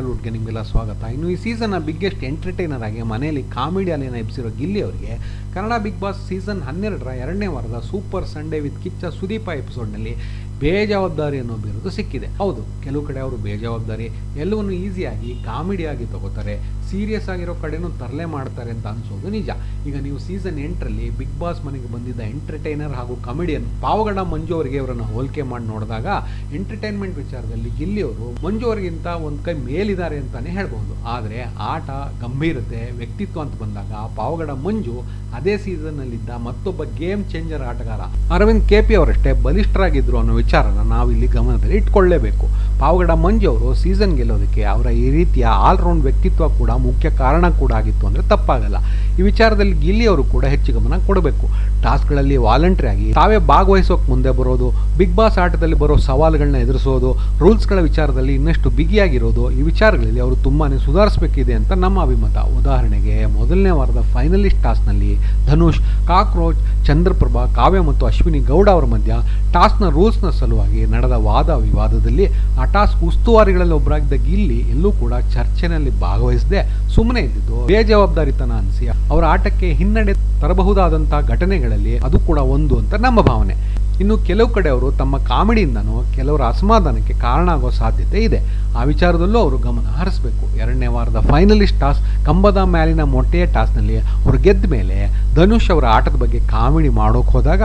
ಸ್ಯಾಂಡಲ್ವುಡ್ಗೆ ನಿಮಗೆಲ್ಲ ಸ್ವಾಗತ. ಇನ್ನು ಈ ಸೀಸನ್ನ ಬಿಗ್ಗೆಸ್ಟ್ ಎಂಟರ್ಟೈನರ್ ಆಗಿ ಮನೆಯಲ್ಲಿ ಕಾಮಿಡಿ ಅಲೆನ ಎಬ್ಸಿರೋ ಗಿಲ್ಲಿ ಅವರಿಗೆ, ಕನ್ನಡ ಬಿಗ್ ಬಾಸ್ ಸೀಸನ್ ಹನ್ನೆರಡರ ಎರಡನೇ ವಾರದ super Sunday with Kichcha Sudeep ಎಪಿಸೋಡ್ನಲ್ಲಿ ಬೇಜವಾಬ್ದಾರಿ ಅನ್ನೋ ಬಿರುದು ಸಿಕ್ಕಿದೆ. ಹೌದು, ಕೆಲವು ಕಡೆ ಅವರು ಬೇಜವಾಬ್ದಾರಿ, ಎಲ್ಲವನ್ನು ಈಸಿಯಾಗಿ ಕಾಮಿಡಿಯಾಗಿ ತಗೋತಾರೆ, ಸೀರಿಯಸ್ ಆಗಿರೋ ಕಡೆನೂ ತರಲೆ ಮಾಡ್ತಾರೆ ಅಂತ ಅನ್ಸೋದು ನಿಜ. ಈಗ ನೀವು ಸೀಸನ್ ಎಂಟರಲ್ಲಿ ಬಿಗ್ ಬಾಸ್ ಮನೆಗೆ ಬಂದಿದ್ದ ಎಂಟರ್ಟೈನರ್ ಹಾಗೂ ಕಾಮಿಡಿಯನ್ ಪಾವಗಡ ಮಂಜು ಅವರಿಗೆ ಅವರನ್ನು ಹೋಲಿಕೆ ಮಾಡಿ ನೋಡಿದಾಗ, ಎಂಟರ್ಟೈನ್ಮೆಂಟ್ ವಿಚಾರದಲ್ಲಿ ಗಿಲ್ಲಿಯವರು ಮಂಜು ಅವರಿಗಿಂತ ಒಂದು ಕೈ ಮೇಲಿದ್ದಾರೆ ಅಂತಲೇ ಹೇಳ್ಬೋದು ಆದರೆ ಆಟ ಗಂಭೀರತೆ, ವ್ಯಕ್ತಿತ್ವ ಅಂತ ಬಂದಾಗ ಪಾವಗಡ ಮಂಜು ಅದೇ ಸೀಸನ್ನಲ್ಲಿದ್ದ ಮತ್ತೊಬ್ಬ ಗೇಮ್ ಚೇಂಜರ್ ಆಟಗಾರ ಅರವಿಂದ್ ಕೆ ಪಿ ಅವರಷ್ಟೇ ಬಲಿಷ್ಠರಾಗಿದ್ದರು ಅನ್ನೋ ವಿಚಾರನ ನಾವಿಲ್ಲಿ ಗಮನದಲ್ಲಿ ಇಟ್ಕೊಳ್ಳೇಬೇಕು. ಪಾವಗಡ ಮಂಜು ಅವರು ಸೀಸನ್ ಗೆಲ್ಲೋದಕ್ಕೆ ಅವರ ಈ ರೀತಿಯ ಆಲ್ರೌಂಡ್ ವ್ಯಕ್ತಿತ್ವ ಕೂಡ ಮುಖ್ಯ ಕಾರಣ ಕೂಡ ಆಗಿತ್ತು ಅಂದರೆ ತಪ್ಪಾಗಲ್ಲ. ಈ ವಿಚಾರದಲ್ಲಿ ಗಿಲ್ಲಿ ಅವರು ಕೂಡ ಹೆಚ್ಚು ಗಮನ ಕೊಡಬೇಕು. ಟಾಸ್ಕ್ಗಳಲ್ಲಿ ವಾಲಂಟ್ರಿ ಆಗಿ ತಾವೇ ಭಾಗವಹಿಸೋಕೆ ಮುಂದೆ ಬರೋದು, ಬಿಗ್ ಬಾಸ್ ಆಟದಲ್ಲಿ ಬರೋ ಸವಾಲುಗಳನ್ನ ಎದುರಿಸೋದು, ರೂಲ್ಸ್ಗಳ ವಿಚಾರದಲ್ಲಿ ಇನ್ನಷ್ಟು ಬಿಗಿಯಾಗಿರೋದು ಈ ವಿಚಾರಗಳಲ್ಲಿ ಅವರು ತುಂಬಾ ಸುಧಾರಿಸಬೇಕಿದೆ ಅಂತ ನಮ್ಮ ಅಭಿಮತ. ಉದಾಹರಣೆಗೆ ಮೊದಲನೇ ವಾರದ ಫೈನಲಿಸ್ಟ್ ಟಾಸ್ನಲ್ಲಿ ಧನುಷ್, ಕಾಕ್ರೋಚ್, ಚಂದ್ರಪ್ರಭಾ, ಕಾವ್ಯ ಮತ್ತು ಅಶ್ವಿನಿ ಗೌಡ ಅವರ ಮಧ್ಯ ಟಾಸ್ನ ರೂಲ್ಸ್ನ ಸಲುವಾಗಿ ನಡೆದ ವಾದ ವಿವಾದದಲ್ಲಿ ಅಟಾಸ್ ಉಸ್ತುವಾರಿಗಳಲ್ಲಿ ಒಬ್ಬರಾಗಿದ್ದ ಗಿಲ್ಲಿ ಎಲ್ಲೂ ಕೂಡ ಚರ್ಚೆನಲ್ಲಿ ಭಾಗವಹಿಸದೆ ಸುಮ್ಮನೆ ಇದ್ದಿದ್ದು. ಬೇಜವಾಬ್ದಾರಿತನ ಅನಿಸಿ ಅವರ ಆಟಕ್ಕೆ ಹಿನ್ನಡೆ ತರಬಹುದಾದಂತಹ ಘಟನೆಗಳಲ್ಲಿ ಅದು ಕೂಡ ಒಂದು ಅಂತ ನಮ್ಮ ಭಾವನೆ. ಇನ್ನು ಕೆಲವು ಕಡೆ ಅವರು ತಮ್ಮ ಕಾಮಿಡಿಯಿಂದನೂ ಕೆಲವರ ಅಸಮಾಧಾನಕ್ಕೆ ಕಾರಣ ಆಗೋ ಸಾಧ್ಯತೆ ಇದೆ. ಆ ವಿಚಾರದಲ್ಲೂ ಅವರು ಗಮನ ಹರಿಸಬೇಕು. ಎರಡನೇ ವಾರದ ಫೈನಲಿಸ್ಟ್ ಟಾಸ್, ಕಂಬದ ಮ್ಯಾಲಿನ ಮೊಟ್ಟೆಯ ಟಾಸ್ನಲ್ಲಿ ಅವರು ಗೆದ್ದ ಮೇಲೆ ಧನುಷ್ ಅವರ ಆಟದ ಬಗ್ಗೆ ಕಾಮಿಡಿ ಮಾಡೋಕೆ ಹೋದಾಗ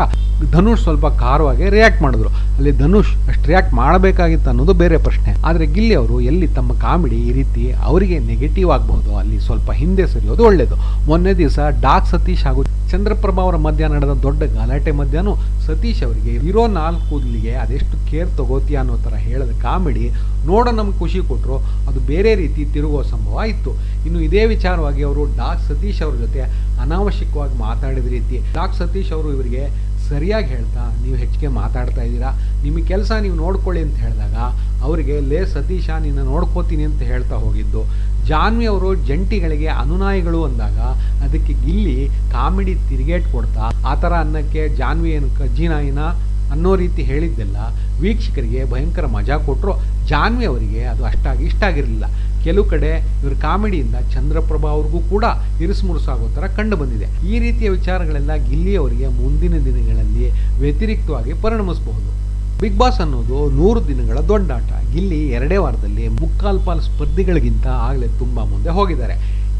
ಧನುಷ್ ಸ್ವಲ್ಪ ಖಾರವಾಗಿ ರಿಯಾಕ್ಟ್ ಮಾಡಿದ್ರು. ಅಲ್ಲಿ ಧನುಷ್ ಅಷ್ಟು ರಿಯಾಕ್ಟ್ ಮಾಡಬೇಕಾಗಿತ್ತು ಅನ್ನೋದು ಬೇರೆ ಪ್ರಶ್ನೆ. ಆದರೆ ಗಿಲ್ಲಿ ಅವರು ಎಲ್ಲಿ ತಮ್ಮ ಕಾಮಿಡಿ ಈ ರೀತಿ ಅವರಿಗೆ ನೆಗೆಟಿವ್ ಆಗಬಹುದು, ಅಲ್ಲಿ ಸ್ವಲ್ಪ ಹಿಂದೆ ಸರಿಯೋದು ಒಳ್ಳೆಯದು ಮೊನ್ನೆ ದಿವಸ ಡಾಕ್ ಸತೀಶ್ ಹಾಗೂ ಚಂದ್ರಪ್ರಭಾ ಅವರ ಮಧ್ಯ ನಡೆದ ದೊಡ್ಡ ಗಲಾಟೆ ಮಧ್ಯಾಹ್ನ ಸತೀಶ್ ಅವರಿಗೆ, ಇರೋ ನಾಲ್ಕು ಕೂದಲಿಗೆ ಅದೆಷ್ಟು ಕೇರ್ ತಗೋತೀಯ ಅನ್ನೋ ಥರ ಹೇಳಿದ ಕಾಮಿಡಿ ನೋಡೋ ನಮ್ಗೆ ಖುಷಿ ಕೊಟ್ಟರು ಅದು ಬೇರೆ ರೀತಿ ತಿರುಗೋ ಸಂಭವ ಇತ್ತು. ಇನ್ನು ಇದೇ ವಿಚಾರವಾಗಿ ಅವರು ಡಾಕ್ ಸತೀಶ್ ಅವ್ರ ಜೊತೆ ಅನಾವಶ್ಯಕವಾಗಿ ಮಾತಾಡಿದ ರೀತಿ. ಡಾಕ್ ಸತೀಶ್ ಅವರು ಇವರಿಗೆ ಸರಿಯಾಗಿ ಹೇಳ್ತಾ, ನೀವು ಹೆಚ್ಚಿಗೆ ಮಾತಾಡ್ತಾ ಇದ್ದೀರಾ ನಿಮ್ಮ ಕೆಲಸ ನೀವು ನೋಡ್ಕೊಳ್ಳಿ ಅಂತ ಹೇಳಿದಾಗ ಅವರಿಗೆ, ಲೇ ಸತೀಶ, ನಿನ್ನ ನೋಡ್ಕೋತೀನಿ ಅಂತ ಹೇಳ್ತಾ ಹೋಗಿದ್ದು. ಜಾನ್ವಿ ಅವರು ಜಂಟಿಗಳಿಗೆ ಅನುನಾಯಿಗಳು ಅಂದಾಗ ಅದಕ್ಕೆ ಗಿಲ್ಲಿ ಕಾಮಿಡಿ ತಿರುಗೇಟ್ ಕೊಡ್ತಾ, ಆ ಥರ ಅನ್ನಕ್ಕೆ ಜಾನ್ವಿ ಏನು ಕಜ್ಜಿನಾಯಿನ ಅನ್ನೋ ರೀತಿ ಹೇಳಿದ್ದೆಲ್ಲ ವೀಕ್ಷಕರಿಗೆ ಭಯಂಕರ ಮಜಾ ಕೊಟ್ಟರು ಜಾನ್ವಿ ಅವರಿಗೆ ಅದು ಅಷ್ಟಾಗಿ ಇಷ್ಟ ಆಗಿರಲಿಲ್ಲ. ಕೆಲವು ಕಡೆ ಇವ್ರ ಕಾಮಿಡಿಯಿಂದ ಚಂದ್ರಪ್ರಭಾ ಅವ್ರಿಗೂ ಕೂಡ ಇರಿಸುಮುರುಸಾಗೋ ಥರ ಕಂಡು ಬಂದಿದೆ. ಈ ರೀತಿಯ ವಿಚಾರಗಳೆಲ್ಲ ಗಿಲ್ಲಿ ಅವರಿಗೆ ಮುಂದಿನ ದಿನಗಳಲ್ಲಿ ವ್ಯತಿರಿಕ್ತವಾಗಿ ಪರಿಣಮಿಸಬಹುದು. ಬಿಗ್ ಬಾಸ್ ಅನ್ನೋದು ನೂರು ದಿನಗಳ ದೊಡ್ಡಾಟ. ಗಿಲ್ಲಿ ಎರಡೇ ವಾರದಲ್ಲಿ ಮುಕ್ಕಾಲು ಪಾಲು ಸ್ಪರ್ಧಿಗಳಿಗಿಂತ ಆಗಲೇ ತುಂಬ ಮುಂದೆ ಹೋಗಿದ್ದಾರೆ.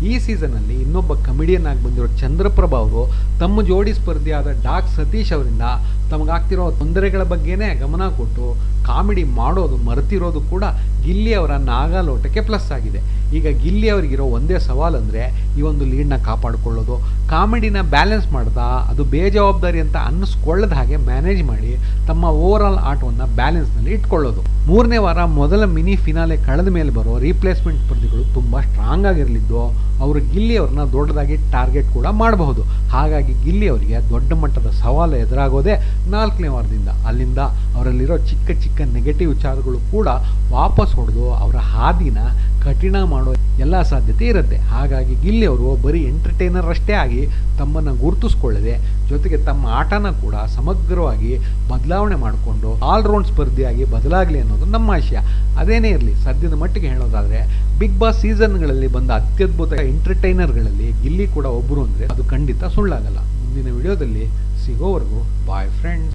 ಈ ಸೀಸನ್ನಲ್ಲಿ ಇನ್ನೊಬ್ಬ ಕಮಿಡಿಯನ್ ಆಗಿ ಬಂದಿರೋ ಚಂದ್ರಪ್ರಭಾ ಅವರು ತಮ್ಮ ಜೋಡಿ ಸ್ಪರ್ಧಿಯಾದ ಡಾಕ್ ಸತೀಶ್ ಅವರಿಂದ ತಮಗಾಗ್ತಿರೋ ತೊಂದರೆಗಳ ಬಗ್ಗೆನೇ ಗಮನ ಕೊಟ್ಟು ಕಾಮಿಡಿ ಮಾಡೋದು ಮರೆತಿರೋದು ಕೂಡ ಗಿಲ್ಲಿ ಅವರ ನಾಗಾಲೋಟಕ್ಕೆ ಪ್ಲಸ್ ಆಗಿದೆ. ಈಗ ಗಿಲ್ಲಿ ಅವರಿಗಿರೋ ಒಂದೇ ಸವಾಲು ಅಂದರೆ ಈ ಒಂದು ಲೀಡ್ನ ಕಾಪಾಡಿಕೊಳ್ಳೋದು. ಕಾಮಿಡಿನ ಬ್ಯಾಲೆನ್ಸ್ ಮಾಡ್ತಾ ಅದು ಬೇಜವಾಬ್ದಾರಿ ಅಂತ ಅನ್ನಿಸ್ಕೊಳ್ಳದ ಹಾಗೆ ಮ್ಯಾನೇಜ್ ಮಾಡಿ ತಮ್ಮ ಓವರ್ ಆಲ್ ಆಟವನ್ನು ಬ್ಯಾಲೆನ್ಸ್ನಲ್ಲಿ ಇಟ್ಕೊಳ್ಳೋದು. ಮೂರನೇ ವಾರ ಮೊದಲ ಮಿನಿ ಫಿನಾಲೆ ಕಳೆದ ಮೇಲೆ ಬರೋ ರೀಪ್ಲೇಸ್ಮೆಂಟ್ ಸ್ಪರ್ಧಿಗಳು ತುಂಬ ಸ್ಟ್ರಾಂಗ್ ಆಗಿರಲಿದ್ದು ಅವರು ಗಿಲ್ಲಿಯವ್ರನ್ನ ದೊಡ್ಡದಾಗಿ ಟಾರ್ಗೆಟ್ ಕೂಡ ಮಾಡಬಹುದು. ಹಾಗಾಗಿ ಗಿಲ್ಲಿ ಅವರಿಗೆ ದೊಡ್ಡ ಮಟ್ಟದ ಸವಾಲು ಎದುರಾಗೋದೇ ನಾಲ್ಕನೇ ವಾರದಿಂದ. ಅಲ್ಲಿಂದ ಅವರಲ್ಲಿರೋ ಚಿಕ್ಕ ಚಿಕ್ಕ ನೆಗೆಟಿವ್ ವಿಚಾರಗಳು ಕೂಡ ವಾಪಸ್ ಹೊಡೆದು ಅವರ ಹಾದಿನ ಕಠಿಣ ಮಾಡೋ ಎಲ್ಲ ಸಾಧ್ಯತೆ ಇರುತ್ತೆ. ಹಾಗಾಗಿ ಗಿಲ್ಲಿ ಅವರು ಬರೀ ಎಂಟರ್ಟೈನರ್ ಅಷ್ಟೇ ಆಗಿ ತಮ್ಮನ್ನು ಗುರುತಿಸ್ಕೊಳ್ಳದೆ, ಜೊತೆಗೆ ತಮ್ಮ ಆಟನ ಕೂಡ ಸಮಗ್ರವಾಗಿ ಬದಲಾವಣೆ ಮಾಡಿಕೊಂಡು ಆಲ್ರೌಂಡ್ ಸ್ಪರ್ಧಿಯಾಗಿ ಬದಲಾಗಲಿ ಅನ್ನೋದು ನಮ್ಮ ಆಶಯ. ಅದೇನೇ ಇರಲಿ, ಸದ್ಯದ ಮಟ್ಟಿಗೆ ಹೇಳೋದಾದರೆ ಬಿಗ್ ಬಾಸ್ ಸೀಸನ್ಗಳಲ್ಲಿ ಬಂದ ಅತ್ಯದ್ಭುತ ಎಂಟರ್ಟೈನರ್ಗಳಲ್ಲಿ ಗಿಲ್ಲಿ ಕೂಡ ಒಬ್ಬರು ಅಂದರೆ ಅದು ಖಂಡಿತ ಸುಳ್ಳಾಗಲ್ಲ. ಮುಂದಿನ ವಿಡಿಯೋದಲ್ಲಿ ಸಿಗೋವರೆಗೂ ಬಾಯ್ ಫ್ರೆಂಡ್ಸ್